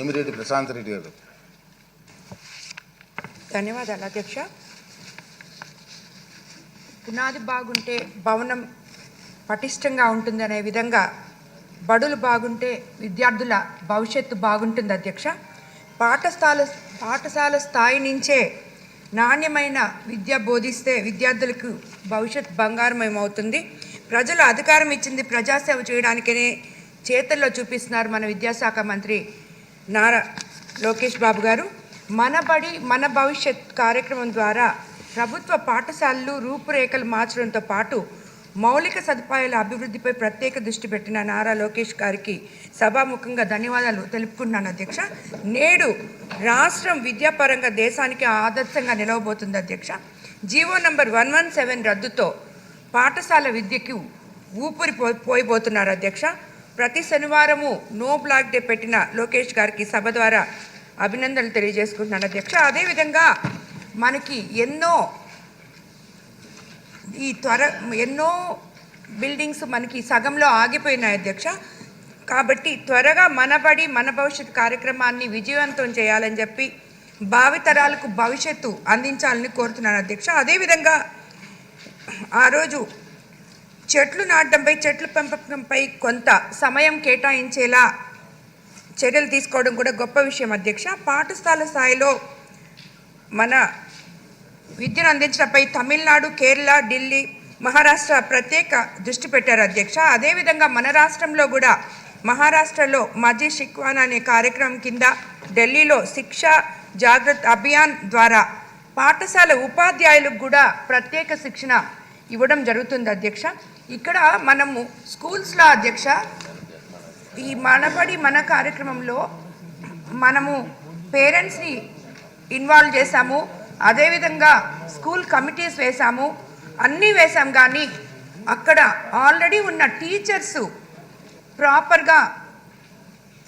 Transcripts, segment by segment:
ఏమిరెడ్డి? ప్రశాంత్ రెడ్డి గారు. ధన్యవాదాలు అధ్యక్ష. పునాది బాగుంటే భవనం పటిష్టంగా ఉంటుందనే విధంగా బడులు బాగుంటే విద్యార్థుల భవిష్యత్తు బాగుంటుంది అధ్యక్ష. పాఠశాల పాఠశాల స్థాయి నుంచే నాణ్యమైన విద్య బోధిస్తే విద్యార్థులకు భవిష్యత్ బంగారమయమవుతుంది. ప్రజలు అధికారం ఇచ్చింది ప్రజాసేవ చేయడానికనే చేతల్లో చూపిస్తున్నారు మన విద్యాశాఖ మంత్రి నారా లోకేష్ బాబు గారు మన బడి మన భవిష్యత్ కార్యక్రమం ద్వారా ప్రభుత్వ పాఠశాలలు రూపురేఖలు మార్చడంతో పాటు మౌలిక సదుపాయాల అభివృద్ధిపై ప్రత్యేక దృష్టి పెట్టిన నారా లోకేష్ గారికి సభాముఖంగా ధన్యవాదాలు తెలుపుకుంటున్నాను అధ్యక్ష. నేడు రాష్ట్రం విద్యాపరంగా దేశానికి ఆదర్శంగా నిలవబోతుంది అధ్యక్ష. GO number one one seven రద్దుతో పాఠశాల విద్యకు ఊపిరి పో పోయిపోతున్నారు అధ్యక్ష. ప్రతి శనివారము నో బ్లాక్ డే పెట్టిన లోకేష్ గారికి సభ ద్వారా అభినందనలు తెలియజేసుకుంటున్నాను. అధ్యక్ష అదేవిధంగా మనకి ఎన్నో ఈ త్వర ఎన్నో బిల్డింగ్స్ మనకి సగంలో ఆగిపోయినాయి అధ్యక్ష. కాబట్టి త్వరగా మనబడి మన భవిష్యత్ కార్యక్రమాన్ని విజయవంతం చేయాలని చెప్పి భావితరాలకు భవిష్యత్తు అందించాలని కోరుతున్నాను అధ్యక్ష. అదేవిధంగా ఆ రోజు చెట్లు నాటడంపై చెట్ల పెంపకంపై కొంత సమయం కేటాయించేలా చర్యలు తీసుకోవడం కూడా గొప్ప విషయం అధ్యక్ష. పాఠశాల స్థాయిలో మన విద్యను అందించడంపై తమిళనాడు కేరళ ఢిల్లీ మహారాష్ట్ర ప్రత్యేక దృష్టి పెట్టారు అధ్యక్ష. అదేవిధంగా మన రాష్ట్రంలో కూడా మహారాష్ట్రలో మజీ షిక్వాన్ అనే కార్యక్రమం కింద ఢిల్లీలో శిక్ష జాగ్రత్త అభియాన్ ద్వారా పాఠశాల ఉపాధ్యాయులకు కూడా ప్రత్యేక శిక్షణ ఇవ్వడం జరుగుతుంది అధ్యక్ష. ఇక్కడ మనము స్కూల్స్లో అధ్యక్ష ఈ మనబడి మన కార్యక్రమంలో మనము పేరెంట్స్ని ఇన్వాల్వ్ చేశాము. అదేవిధంగా స్కూల్ కమిటీస్ వేశాము. అన్నీ వేశాం కానీ అక్కడ ఆల్రెడీ ఉన్న టీచర్స్ ప్రాపర్గా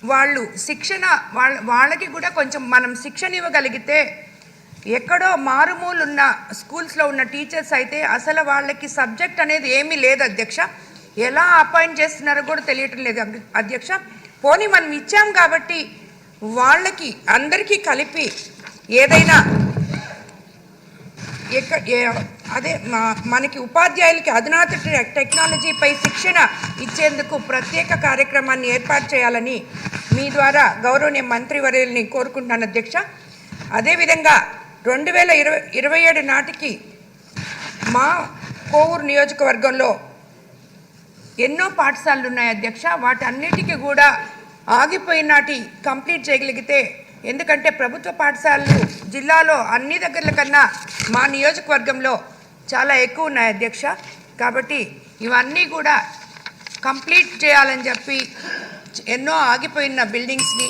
వాళ్ళు శిక్షణ వాళ్ళ వాళ్ళకి కూడా కొంచెం మనం శిక్షణ ఇవ్వగలిగితే ఎక్కడో మారుమూలు ఉన్న స్కూల్స్లో ఉన్న టీచర్స్ అయితే అసలు వాళ్ళకి సబ్జెక్ట్ అనేది ఏమీ లేదు అధ్యక్ష. ఎలా అపాయింట్ చేస్తున్నారో కూడా తెలియటం లేదు అధ్య- అధ్యక్ష. పోనీ మనం ఇచ్చాం కాబట్టి వాళ్ళకి అందరికీ కలిపి ఏదైనా ఎక్క అదే మా- మనకి ఉపాధ్యాయులకి అధునాత టెక్నాలజీపై శిక్షణ ఇచ్చేందుకు ప్రత్యేక కార్యక్రమాన్ని ఏర్పాటు చేయాలని మీ ద్వారా గౌరవనీయ మంత్రివర్యుల్ని కోరుకుంటున్నాను అధ్యక్ష. అదేవిధంగా రెండు వేల ఇరవై ఇరవై ఏడు నాటికి మా కోవూరు నియోజకవర్గంలో ఎన్నో పాఠశాలలు ఉన్నాయి అధ్యక్ష. వాటన్నిటికీ కూడా ఆగిపోయినాటి కంప్లీట్ చేయగలిగితే ఎందుకంటే ప్రభుత్వ పాఠశాలలు జిల్లాలో అన్ని దగ్గరల కన్నా మా నియోజకవర్గంలో చాలా ఎక్కువ ఉన్నాయి అధ్యక్ష. కాబట్టి ఇవన్నీ కూడా కంప్లీట్ చేయాలని చెప్పి ఎన్నో ఆగిపోయిన బిల్డింగ్స్ని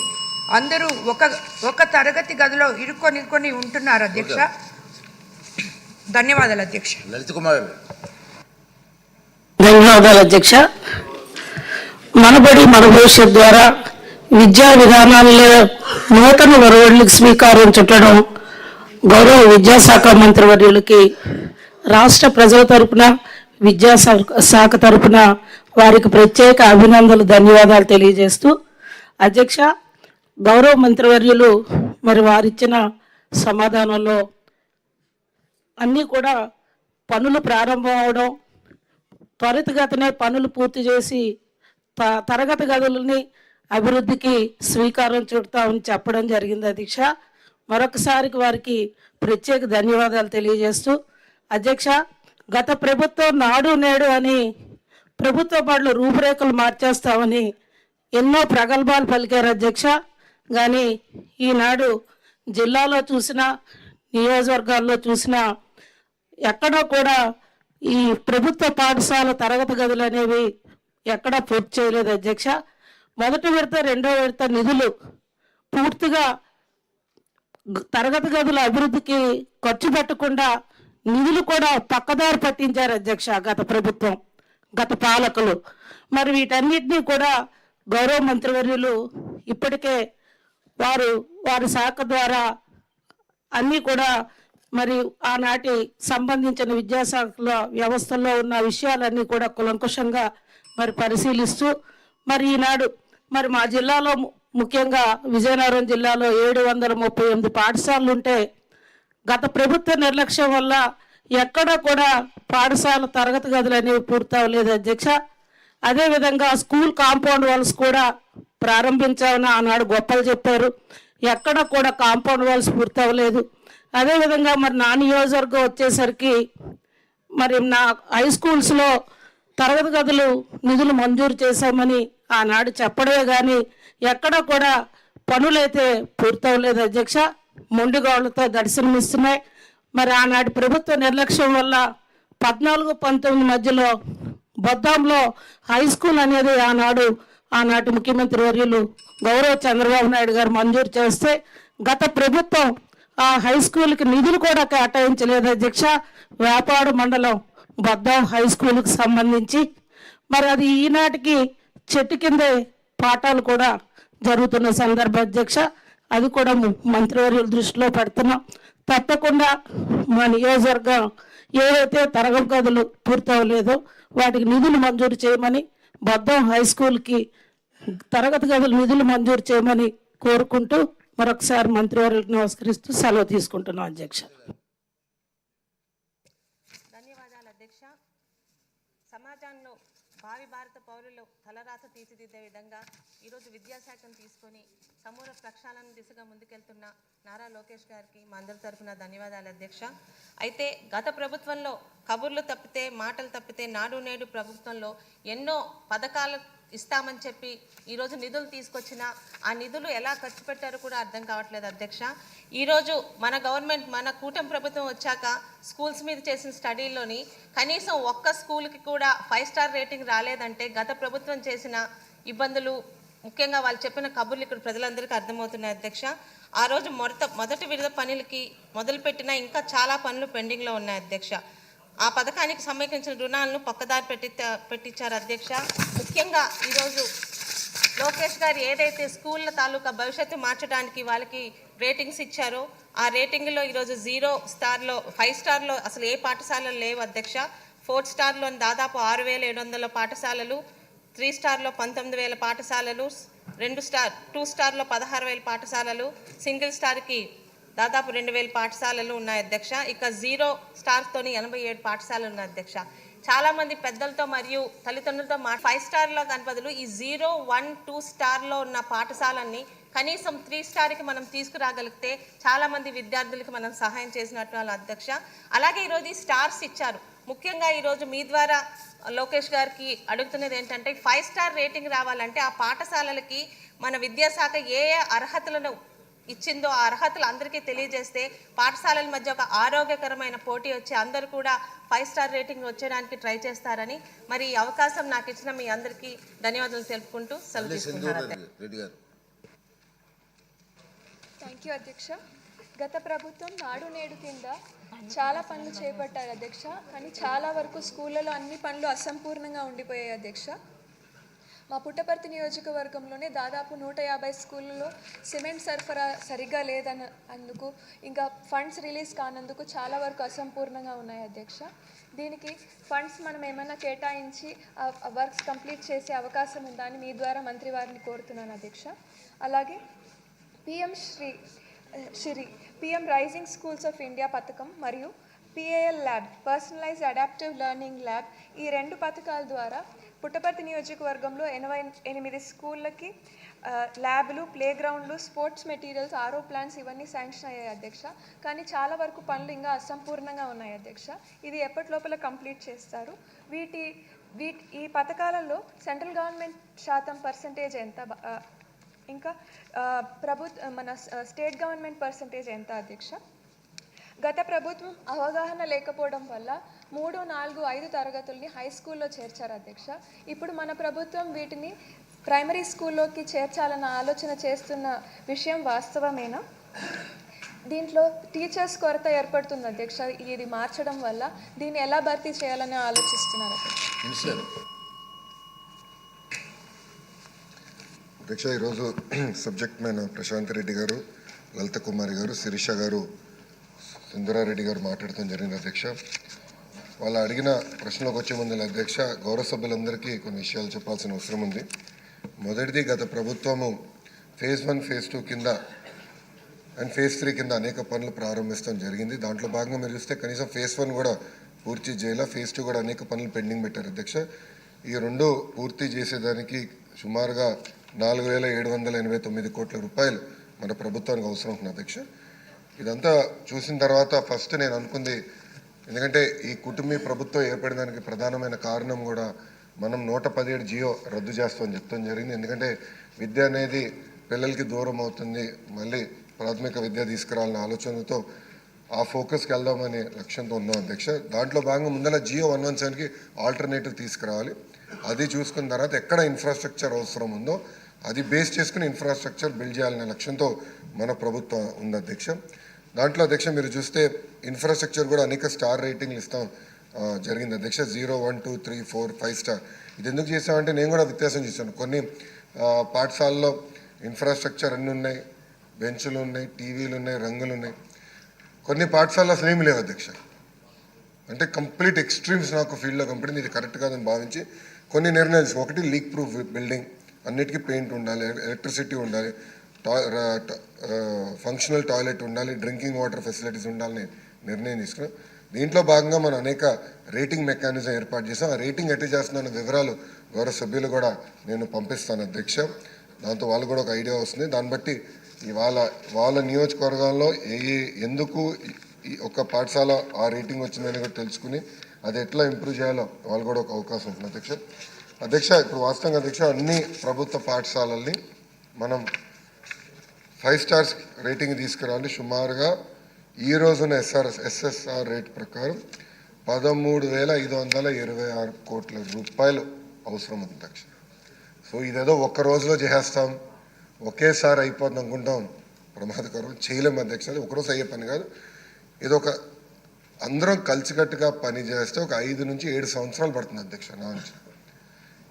అందరూ ఒక ఒక తరగతి గదిలో ఇరుక్కొని ఇరుక్కొని ఉంటున్నారు అధ్యక్ష. ధన్యవాదాలు అధ్యక్ష. లలిత్ కుమార్. గారు ధన్యవాదాలు అధ్యక్ష. మనబడి మన భవిష్యత్ ద్వారా విద్యా విధానాల్లో నూతన ఒరవడికి శ్రీకారం చుట్టడం గౌరవ విద్యాశాఖ మంత్రివర్యులకి రాష్ట్ర ప్రజల తరపున విద్యాశాఖ శాఖ తరపున వారికి ప్రత్యేక అభినందనలు ధన్యవాదాలు తెలియజేస్తూ అధ్యక్ష గౌరవ మంత్రివర్యులు మరి వారిచ్చిన సమాధానంలో అన్నీ కూడా పనులు ప్రారంభం అవడం త్వరితగతినే పనులు పూర్తి చేసి త తరగతి గదులని అభివృద్ధికి స్వీకారం చుడతామని చెప్పడం జరిగింది అధ్యక్ష. మరొకసారికి వారికి ప్రత్యేక ధన్యవాదాలు తెలియజేస్తూ అధ్యక్ష గత ప్రభుత్వం నాడు నేడు అని ప్రభుత్వ బడులు రూపురేఖలు మార్చేస్తామని ఎన్నో ప్రగల్భాలు పలికారు అధ్యక్ష. కానీ ఈనాడు జిల్లాలో చూసినా నియోజకవర్గాల్లో చూసినా ఎక్కడో కూడా ఈ ప్రభుత్వ పాఠశాల తరగతి గదులు అనేవి ఎక్కడా పూర్తి చేయలేదు అధ్యక్ష. మొదటి విడత రెండో విడత నిధులు పూర్తిగా తరగతి గదుల అభివృద్ధికి ఖర్చు పెట్టకుండా నిధులు కూడా పక్కదారి పట్టించారు అధ్యక్ష గత ప్రభుత్వం గత పాలకులు. మరి వీటన్నిటినీ కూడా గౌరవ మంత్రివర్యులు ఇప్పటికే వారు వారి శాఖ ద్వారా అన్నీ కూడా మరి ఆనాటి సంబంధించిన విద్యాశాఖలో వ్యవస్థల్లో ఉన్న విషయాలన్నీ కూడా కులంకుషంగా మరి పరిశీలిస్తూ మరి ఈనాడు మరి మా జిల్లాలో ము- ముఖ్యంగా విజయనగరం జిల్లాలో ఏడు వందల ముప్పై ఎనిమిది పాఠశాలలు ఉంటే గత ప్రభుత్వ నిర్లక్ష్యం వల్ల ఎక్కడ కూడా పాఠశాల తరగతి గదులు అనేవి పూర్తవలేదు అధ్యక్ష. అదేవిధంగా స్కూల్ కాంపౌండ్ వాల్స్ కూడా ప్రారంభించామని ఆనాడు గొప్పలు చెప్పారు. ఎక్కడ కూడా కాంపౌండ్ వాల్స్ పూర్తవ్వలేదు. అదేవిధంగా మరి నా నియోజకవర్గం వచ్చేసరికి మరి నా హై స్కూల్స్లో తరగతి గదులు నిధులు మంజూరు చేశామని ఆనాడు చెప్పడమే కానీ ఎక్కడ కూడా పనులైతే పూర్తవలేదు అధ్యక్ష. మొండిగోళ్ళతో దర్శనమిస్తున్నాయి. మరి ఆనాటి ప్రభుత్వ నిర్లక్ష్యం వల్ల పద్నాలుగు పంతొమ్మిది మధ్యలో బొద్దాంలో హై స్కూల్ అనేది ఆనాడు ఆనాటి ముఖ్యమంత్రి వర్యులు గౌరవ చంద్రబాబు నాయుడు గారు మంజూరు చేస్తే గత ప్రభుత్వం ఆ హై స్కూల్కి నిధులు కూడా కేటాయించలేదు. అధ్యక్ష వ్యాపార మండలం బద్దాం హై స్కూల్కి సంబంధించి. మరి అది ఈనాటికి చెట్టు కిందే పాఠాలు కూడా జరుగుతున్న సందర్భ అధ్యక్ష. అది కూడా మంత్రివర్యుల దృష్టిలో పెడుతున్నాం. తప్పకుండా మా నియోజకవర్గం ఏవైతే తరగతి గదులు పూర్తవలేదో వాటికి నిధులు మంజూరు చేయమని బద్దం హై స్కూల్కి తరగతి గదులు నిధులు మంజూరు చేయమని కోరుకుంటూ మరొకసారి మంత్రివర్యులకు నమస్కరిస్తూ సెలవు తీసుకుంటున్నాం అధ్యక్ష. ధన్యవాదాలు అధ్యక్ష. సమాజంలో భావి భారత పౌరులు తలరాత తీర్చిదిద్దే విధంగా ఈరోజు విద్యాశాఖను తీసుకొని సమూల ప్రక్షాళన దిశగా ముందుకెళ్తున్న నారా లోకేష్ గారికి మా అందరి తరఫున ధన్యవాదాలు అధ్యక్ష. అయితే గత ప్రభుత్వంలో కబుర్లు తప్పితే మాటలు తప్పితే నాడు నేడు ప్రభుత్వంలో ఎన్నో పథకాలు ఇస్తామని చెప్పి ఈరోజు నిధులు తీసుకొచ్చిన ఆ నిధులు ఎలా ఖర్చు పెట్టారో కూడా అర్థం కావట్లేదు అధ్యక్ష. ఈరోజు మన గవర్నమెంట్ మన కూటమి ప్రభుత్వం వచ్చాక స్కూల్స్ మీద చేసిన స్టడీలోని కనీసం ఒక్క స్కూల్కి కూడా ఫైవ్ స్టార్ రేటింగ్ రాలేదంటే గత ప్రభుత్వం చేసిన ఇబ్బందులు ముఖ్యంగా వాళ్ళు చెప్పిన కబుర్లు ఇక్కడ ప్రజలందరికీ అర్థమవుతున్నాయి అధ్యక్ష. ఆ రోజు మొదట మొదటి విడత పనులకి మొదలుపెట్టిన ఇంకా చాలా పనులు పెండింగ్లో ఉన్నాయి అధ్యక్ష. ఆ పథకానికి సంబంధించిన రుణాలను పక్కదారి పెట్టి పెట్టించారు అధ్యక్ష. ముఖ్యంగా ఈరోజు లోకేష్ గారు ఏదైతే స్కూళ్ళ తాలూకా భవిష్యత్తు మార్చడానికి వాళ్ళకి రేటింగ్స్ ఇచ్చారో ఆ రేటింగ్లో ఈరోజు జీరో స్టార్లో ఫైవ్ స్టార్లో అసలు ఏ పాఠశాలలు లేవు అధ్యక్ష. ఫోర్త్ స్టార్లోని దాదాపు ఆరు వేల ఏడు వందల పాఠశాలలు త్రీ స్టార్లో పంతొమ్మిది వేల పాఠశాలలు రెండు స్టార్ టూ స్టార్లో పదహారు వేల పాఠశాలలు సింగిల్ స్టార్కి దాదాపు రెండు వేల పాఠశాలలు ఉన్నాయి అధ్యక్ష. ఇక జీరో స్టార్తోని ఎనభై ఏడు పాఠశాలలు ఉన్నాయి అధ్యక్ష. చాలామంది పెద్దలతో మరియు తల్లిదండ్రులతో మా ఫైవ్ స్టార్లో కాని బదులు ఈ జీరో వన్ టూ స్టార్లో ఉన్న పాఠశాలన్నీ కనీసం త్రీ స్టార్కి మనం తీసుకురాగలిగితే చాలామంది విద్యార్థులకి మనం సహాయం చేసినట్టు వాళ్ళ అధ్యక్ష. అలాగే ఈరోజు ఈ స్టార్స్ ఇచ్చారు. ముఖ్యంగా ఈరోజు మీ ద్వారా లోకేష్ గారికి అడుగుతున్నది ఏంటంటే ఫైవ్ స్టార్ రేటింగ్ రావాలంటే ఆ పాఠశాలలకి మన విద్యాశాఖ ఏ ఏ అర్హతలను ఇచ్చిందో ఆ అర్హతలు అందరికీ తెలియజేస్తే పాఠశాలల మధ్య ఒక ఆరోగ్యకరమైన పోటీ వచ్చి అందరూ కూడా ఫైవ్ స్టార్ రేటింగ్ వచ్చేయడానికి ట్రై చేస్తారని మరి ఈ అవకాశం నాకు ఇచ్చిన మీ అందరికీ ధన్యవాదాలు తెలుపుకుంటూ సెలవు థ్యాంక్ యూ అధ్యక్ష. గత ప్రభుత్వం నాడు నేడు కింద చాలా పనులు చేపట్టారు అధ్యక్ష. కానీ చాలా వరకు స్కూళ్ళలో అన్ని పనులు అసంపూర్ణంగా ఉండిపోయాయి అధ్యక్ష. మా పుట్టపర్తి నియోజకవర్గంలోనే దాదాపు నూట యాభై స్కూళ్ళలో సిమెంట్ సరఫరా సరిగ్గా లేదన్న అందుకు ఇంకా ఫండ్స్ రిలీజ్ కానందుకు చాలా వరకు అసంపూర్ణంగా ఉన్నాయి అధ్యక్ష. దీనికి ఫండ్స్ మనం ఏమైనా కేటాయించి ఆ వర్క్స్ కంప్లీట్ చేసే అవకాశం ఉందా అని మీ ద్వారా మంత్రి వారిని కోరుతున్నాను అధ్యక్ష. అలాగే PM Shri Shri PM rising schools of India పథకం మరియు PAL lab personalised adaptive learning lab ఈ రెండు పథకాల ద్వారా పుట్టపర్తి నియోజకవర్గంలో ఎనభై ఎనిమిది స్కూళ్ళకి ల్యాబ్లు ప్లే గ్రౌండ్లు స్పోర్ట్స్ మెటీరియల్స్ ఆరో ప్లాన్స్ ఇవన్నీ శాంక్షన్ అయ్యాయి అధ్యక్ష. కానీ చాలా వరకు పనులు ఇంకా అసంపూర్ణంగా ఉన్నాయి అధ్యక్ష. ఇది ఎప్పటి లోపల కంప్లీట్ చేస్తారు? వీటి వీటి ఈ పథకాలలో సెంట్రల్ గవర్నమెంట్ శాతం పర్సంటేజ్ ఎంత ఇంకా ఆ, ప్రభుత్వ మన స్టేట్ గవర్నమెంట్ పర్సంటేజ్ ఎంత అధ్యక్ష? గత ప్రభుత్వం అవగాహన లేకపోవడం వల్ల మూడు నాలుగు ఐదు తరగతుల్ని హై స్కూల్లో చేర్చారు అధ్యక్ష. ఇప్పుడు మన ప్రభుత్వం వీటిని ప్రైమరీ స్కూల్లోకి చేర్చాలన్న ఆలోచన చేస్తున్న విషయం వాస్తవమేనా? దీంట్లో టీచర్స్ కొరత ఏర్పడుతుంది అధ్యక్ష. ఇది మార్చడం వల్ల దీన్ని ఎలా భర్తీ చేయాలని ఆలోచిస్తున్నారు? అధ్యక్ష అధ్యక్ష ఈరోజు సబ్జెక్ట్ మ్యాన్ ప్రశాంత్ రెడ్డి గారు లలిత కుమారి గారు శిరీష గారు సుందరారెడ్డి గారు మాట్లాడటం జరిగింది అధ్యక్ష. వాళ్ళు అడిగిన ప్రశ్నలకు వచ్చే ముందు అధ్యక్ష గౌరవ సభ్యులందరికీ కొన్ని విషయాలు చెప్పాల్సిన అవసరం ఉంది. మొదటిది గత ప్రభుత్వము ఫేజ్ వన్ ఫేజ్ టూ కింద అండ్ ఫేజ్ త్రీ కింద అనేక పనులు ప్రారంభిస్తాం జరిగింది. దాంట్లో భాగంగా మీరు చూస్తే కనీసం ఫేజ్ వన్ కూడా పూర్తి చేయాల ఫేజ్ టూ కూడా అనేక పనులు పెండింగ్ పెట్టారు అధ్యక్ష. ఈ రెండు పూర్తి చేసేదానికి సుమారుగా నాలుగు వేల ఏడు వందల ఎనభై తొమ్మిది కోట్ల రూపాయలు మన ప్రభుత్వానికి అవసరం ఉంటుంది అధ్యక్ష. ఇదంతా చూసిన తర్వాత ఫస్ట్ నేను అనుకుంది ఎందుకంటే ఈ కుటుంబీ ప్రభుత్వం ఏర్పడడానికి ప్రధానమైన కారణం కూడా మనం నూట పదిహేడు జియో రద్దు చేస్తామని చెప్తాం జరిగింది. ఎందుకంటే విద్య అనేది పిల్లలకి దూరం అవుతుంది మళ్ళీ ప్రాథమిక విద్య తీసుకురావాలనే ఆలోచనతో ఆ ఫోకస్కి వెళ్దామనే లక్ష్యంతో ఉన్నాం అధ్యక్ష. దాంట్లో భాగంగా ముందర జియో వన్ వన్ సెవెన్కి ఆల్టర్నేటివ్ తీసుకురావాలి. అది చూసుకున్న తర్వాత ఎక్కడ ఇన్ఫ్రాస్ట్రక్చర్ అవసరం ఉందో అది బేస్ చేసుకుని ఇన్ఫ్రాస్ట్రక్చర్ బిల్డ్ చేయాలనే లక్ష్యంతో మన ప్రభుత్వం ఉంది అధ్యక్ష. దాంట్లో అధ్యక్ష మీరు చూస్తే ఇన్ఫ్రాస్ట్రక్చర్ కూడా అనేక స్టార్ రేటింగ్లు ఇస్తాం జరిగింది అధ్యక్ష. Zero one two three four five star ఇది ఎందుకు చేసామంటే నేను కూడా వ్యత్యాసం చేశాను. కొన్ని పాఠశాలలో ఇన్ఫ్రాస్ట్రక్చర్ అన్నీ ఉన్నాయి. బెంచులు ఉన్నాయి టీవీలు ఉన్నాయి రంగులు ఉన్నాయి. కొన్ని పాఠశాలలో అసలు ఏమీ లేవు అధ్యక్ష. అంటే కంప్లీట్ ఎక్స్ట్రీమ్స్ నాకు ఫీల్డ్లో కంపెనీ ఇది కరెక్ట్ కాదని భావించి కొన్ని నిర్ణయాలు ఒకటి లీక్ ప్రూఫ్ బిల్డింగ్ అన్నిటికీ పెయింట్ ఉండాలి ఎలక్ట్రిసిటీ ఉండాలి ఫంక్షనల్ టాయిలెట్ ఉండాలి డ్రింకింగ్ వాటర్ ఫెసిలిటీస్ ఉండాలని నిర్ణయం తీసుకున్నాం. దీంట్లో భాగంగా మనం అనేక రేటింగ్ మెకానిజం ఏర్పాటు చేసాం ఆ రేటింగ్ ఎట్టి చేస్తున్న వివరాలు గౌరవ సభ్యులు కూడా నేను పంపిస్తాను అధ్యక్ష. దాంతో వాళ్ళు కూడా ఒక ఐడియా వస్తుంది. దాన్ని బట్టి ఇవాళ వాళ్ళ నియోజకవర్గాల్లో ఏ ఎందుకు ఈ- ఒక పాఠశాల ఆ రేటింగ్ వచ్చిందని కూడా తెలుసుకుని అది ఎట్లా ఇంప్రూవ్ చేయాలో వాళ్ళు కూడా ఒక అవకాశం ఉంటుంది అధ్యక్ష. అధ్యక్ష ఇప్పుడు వాస్తవంగా అధ్యక్ష అన్ని ప్రభుత్వ పాఠశాలల్ని మనం ఫైవ్ స్టార్స్ రేటింగ్ తీసుకురావాలి. సుమారుగా ఈ రోజున ఎస్ఆర్ఎస్ ఎస్ఎస్ఆర్ రేట్ ప్రకారం పదమూడు వేల ఐదు వందల ఇరవై ఆరు కోట్ల రూపాయలు అవసరం ఉంది అధ్యక్ష. సో ఇదేదో ఒక్క రోజులో చేసేస్తాం. ఒకేసారి అయిపోతుంది అనుకుంటాం. ప్రమాదకరం. చేయలేము అధ్యక్ష. అది ఒకరోజు అయ్యే పని కాదు. ఇది ఒక అందరం కలిసికట్టుగా పని చేస్తే ఒక ఐదు నుంచి ఏడు సంవత్సరాలు పడుతుంది అధ్యక్ష నా నుంచి.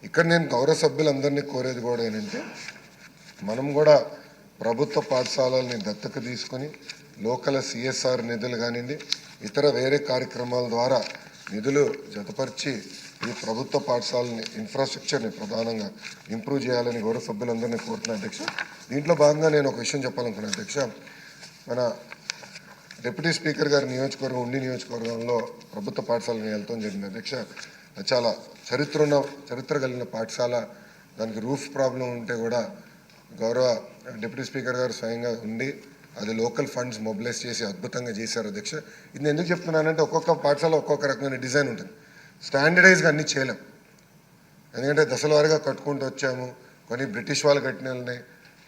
ఇక్కడ నేను గౌరవ సభ్యులందరినీ కోరేది కూడా ఏంటంటే మనం కూడా ప్రభుత్వ పాఠశాలల్ని దత్తత తీసుకొని లోకల్ సిఎస్ఆర్ నిధులు కానివ్వండి ఇతర వేరే కార్యక్రమాల ద్వారా నిధులు జతపరిచి ఈ ప్రభుత్వ పాఠశాలని ఇన్ఫ్రాస్ట్రక్చర్ని ప్రధానంగా ఇంప్రూవ్ చేయాలని గౌరవ సభ్యులందరినీ కోరుతున్నాను అధ్యక్ష. దీంట్లో భాగంగా నేను ఒక విషయం చెప్పాలనుకున్నాను అధ్యక్ష మన డిప్యూటీ స్పీకర్ గారి నియోజకవర్గం ఉండి నియోజకవర్గంలో ప్రభుత్వ పాఠశాలను వెళ్తాం జరిగింది. అధ్యక్ష చాలా చరిత్ర ఉన్న చరిత్ర కలిగిన పాఠశాల. దానికి రూఫ్ ప్రాబ్లం ఉంటే కూడా గౌరవ డిప్యూటీ స్పీకర్ గారు స్వయంగా ఉండి అది లోకల్ ఫండ్స్ మొబిలైజ్ చేసి అద్భుతంగా చేశారు అధ్యక్ష. ఇది ఎందుకు చెప్తున్నానంటే ఒక్కొక్క పాఠశాల ఒక్కొక్క రకమైన డిజైన్ ఉంటుంది. స్టాండర్డైజ్గా అన్నీ చేయలేం. ఎందుకంటే దశల వారిగా కట్టుకుంటూ వచ్చాము. కొన్ని బ్రిటిష్ వాళ్ళు కట్టినవి ఉన్నాయి.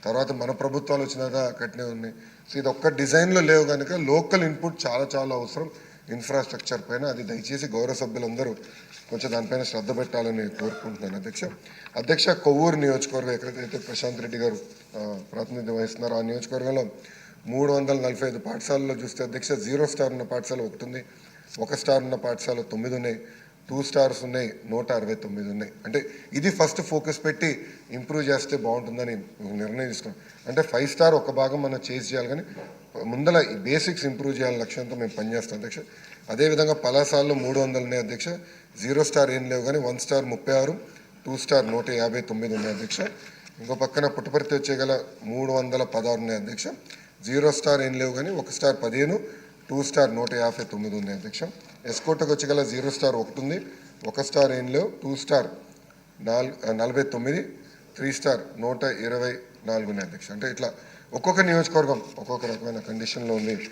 తర్వాత మన ప్రభుత్వాలు వచ్చినాక కట్టినవి ఉన్నాయి. సో ఇది ఒక్క డిజైన్లో లేవు కనుక లోకల్ ఇన్పుట్ చాలా చాలా అవసరం. ఇన్ఫ్రాస్ట్రక్చర్ పైన అది దయచేసి గౌరవ సభ్యులందరూ కొంచెం దానిపైన శ్రద్ధ పెట్టాలని కోరుకుంటున్నాను. అధ్యక్ష అధ్యక్ష కొవ్వూరు నియోజకవర్గం ఎక్కడైతే ప్రశాంత్ రెడ్డి గారు ప్రాతినిధ్యం వహిస్తున్నారో ఆ నియోజకవర్గంలో మూడు వందల నలభై ఐదు పాఠశాలలో చూస్తే అధ్యక్ష జీరో స్టార్ ఉన్న పాఠశాల ఒకటి ఉంది. ఒక స్టార్ ఉన్న పాఠశాల తొమ్మిది ఉన్నాయి. టూ స్టార్స్ ఉన్నాయి నూట అరవై తొమ్మిది ఉన్నాయి. అంటే ఇది ఫస్ట్ ఫోకస్ పెట్టి ఇంప్రూవ్ చేస్తే బాగుంటుందని ఒక నిర్ణయం తీసుకున్నాం అంటే ఫైవ్ స్టార్ ఒక భాగం మనం చేసి చేయాలి కానీ ముందల ఈ బేసిక్స్ ఇంప్రూవ్ చేయాలి లక్ష్యంతో మేము పనిచేస్తాం అధ్యక్ష. అదేవిధంగా పలాసాల్లో మూడు వందలు ఉన్నాయి అధ్యక్ష. జీరో స్టార్ ఏం లేవు కానీ వన్ స్టార్ ముప్పై ఆరు టూ స్టార్ నూట యాభై తొమ్మిది ఉన్నాయి అధ్యక్ష. ఇంకో పక్కన పుట్టపర్తి వచ్చేగల మూడు వందల పదహారు ఉన్నాయి అధ్యక్ష. జీరో స్టార్ ఏం లేవు కానీ ఒక స్టార్ పదిహేను టూ స్టార్ నూట యాభై తొమ్మిది ఉంది అధ్యక్ష. ఎస్కోటకు వచ్చేగల జీరో స్టార్ ఒకటి ఉంది. ఒక స్టార్ ఏం లేవు. టూ స్టార్ నాలుగు నలభై తొమ్మిది త్రీ స్టార్ నూట ఇరవై నాలుగు ఉన్నాయి అధ్యక్ష. అంటే ఇట్లా ఒక్కొక్క నియోజకవర్గం ఒక్కొక్క రకమైన కండిషన్లో ఉంది.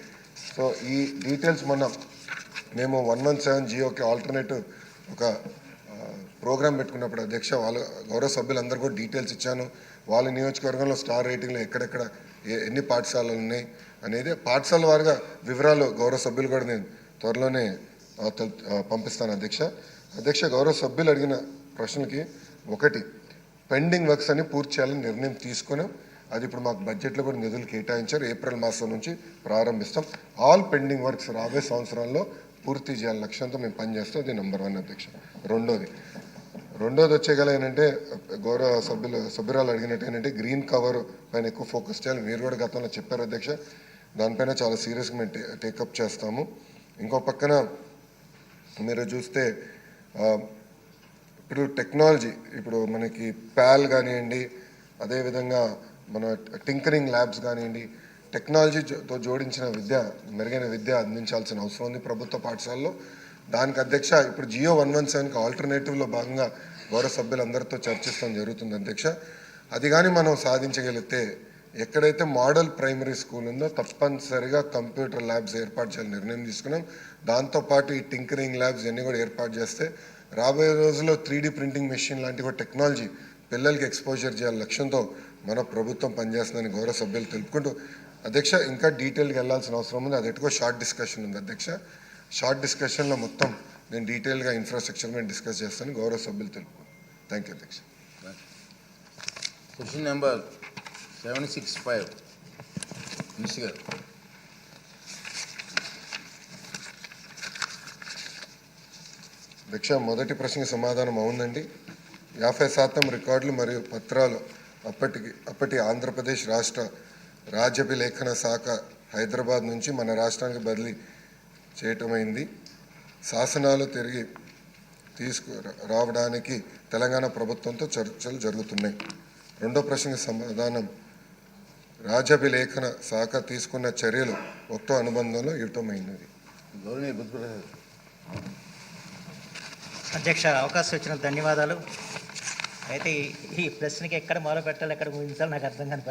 సో ఈ డీటెయిల్స్ మొన్న మేము వన్ వన్ సెవెన్ జియోకి ఆల్టర్నేటివ్ ఒక ప్రోగ్రామ్ పెట్టుకున్నప్పుడు అధ్యక్ష వాళ్ళ గౌరవ సభ్యులందరూ కూడా డీటెయిల్స్ ఇచ్చాను. వాళ్ళ నియోజకవర్గంలో స్టార్ రేటింగ్లో ఎక్కడెక్కడ ఏ- ఎన్ని పాఠశాలలు ఉన్నాయి అనేది పాఠశాల వారిగా వివరాలు గౌరవ సభ్యులు కూడా నేను త్వరలోనే పంపిస్తాను అధ్యక్ష. అధ్యక్ష గౌరవ సభ్యులు అడిగిన ప్రశ్నలకి ఒకటి పెండింగ్ వర్క్స్ అని పూర్తి చేయాలని నిర్ణయం తీసుకున్నాం అది ఇప్పుడు మాకు బడ్జెట్లో కూడా నిధులు కేటాయించారు. ఏప్రిల్ మాసం నుంచి ప్రారంభిస్తాం. ఆల్ పెండింగ్ వర్క్స్ రాబోయే సంవత్సరాల్లో పూర్తి చేయాలని లక్ష్యంతో మేము పనిచేస్తాం. అది నెంబర్ వన్ అధ్యక్ష. రెండోది రెండోది వచ్చేగల ఏంటంటే గౌరవ సభ్యులు సభ్యురాలు అడిగినట్టు ఏంటంటే గ్రీన్ కవర్ పైన ఎక్కువ ఫోకస్ చేయాలి మీరు కూడా గతంలో చెప్పారు అధ్యక్ష. దానిపైన చాలా సీరియస్గా మేము టేకప్ చేస్తాము. ఇంకో పక్కన మీరు చూస్తే ఇప్పుడు టెక్నాలజీ ఇప్పుడు మనకి ప్యాల్ కానివ్వండి అదేవిధంగా మన టింకరింగ్ ల్యాబ్స్ కానివ్వండి టెక్నాలజీతో జోడించిన విద్య మెరుగైన విద్య అందించాల్సిన అవసరం ఉంది ప్రభుత్వ పాఠశాలలో. దానికి అధ్యక్ష ఇప్పుడు జియో వన్ వన్ సెవెన్కి ఆల్టర్నేటివ్లో భాగంగా గౌరవ సభ్యులందరితో చర్చిస్తాం జరుగుతుంది అధ్యక్ష. అది కానీ మనం సాధించగలిగితే ఎక్కడైతే మోడల్ ప్రైమరీ స్కూల్ ఉందో తప్పనిసరిగా కంప్యూటర్ ల్యాబ్స్ ఏర్పాటు చేయాలని నిర్ణయం తీసుకున్నాం. దాంతోపాటు ఈ టింకరింగ్ ల్యాబ్స్ ఇవన్నీ కూడా ఏర్పాటు చేస్తే రాబోయే రోజుల్లో త్రీ ప్రింటింగ్ మెషిన్ లాంటి కూడా టెక్నాలజీ పిల్లలకి ఎక్స్పోజర్ చేయాలి లక్ష్యంతో మన ప్రభుత్వం పనిచేస్తుందని గౌరవ సభ్యులు తెలుపుకుంటూ అధ్యక్ష ఇంకా డీటెయిల్గా వెళ్ళాల్సిన అవసరం ఉంది. అది షార్ట్ డిస్కషన్ ఉంది అధ్యక్ష. షార్ట్ డిస్కషన్లో మొత్తం నేను డీటెయిల్గా ఇన్ఫ్రాస్ట్రక్చర్ మీద డిస్కస్ చేస్తాను గౌరవ సభ్యులు తెలుపుకుంటాను థ్యాంక్ యూ అధ్యక్ష. Question number seven six five miss గారు అధ్యక్ష మొదటి ప్రశ్నకి సమాధానం అవునండి యాభై శాతం రికార్డులు మరియు పత్రాలు అప్పటికి అప్పటి ఆంధ్రప్రదేశ్ రాష్ట్ర రాజ్యాభిలేఖన శాఖ హైదరాబాద్ నుంచి మన రాష్ట్రానికి బదిలీ చేయటమైంది. శాసనాలు తిరిగి తీసుకు రావడానికి తెలంగాణ ప్రభుత్వంతో చర్చలు జరుగుతున్నాయి. రెండో ప్రశ్నకి సమాధానం రాజ్యాభిలేఖన శాఖ తీసుకున్న చర్యలు ఒకటో అనుబంధంలో ఇవ్వటమైనది అధ్యక్ష అవకాశం ఇచ్చిన ధన్యవాదాలు. అయితే ఈ- ప్రశ్నకి ఎక్కడ మొదలు పెట్టాలి ఎక్కడ ముగించాలి నాకు అర్థం కాని.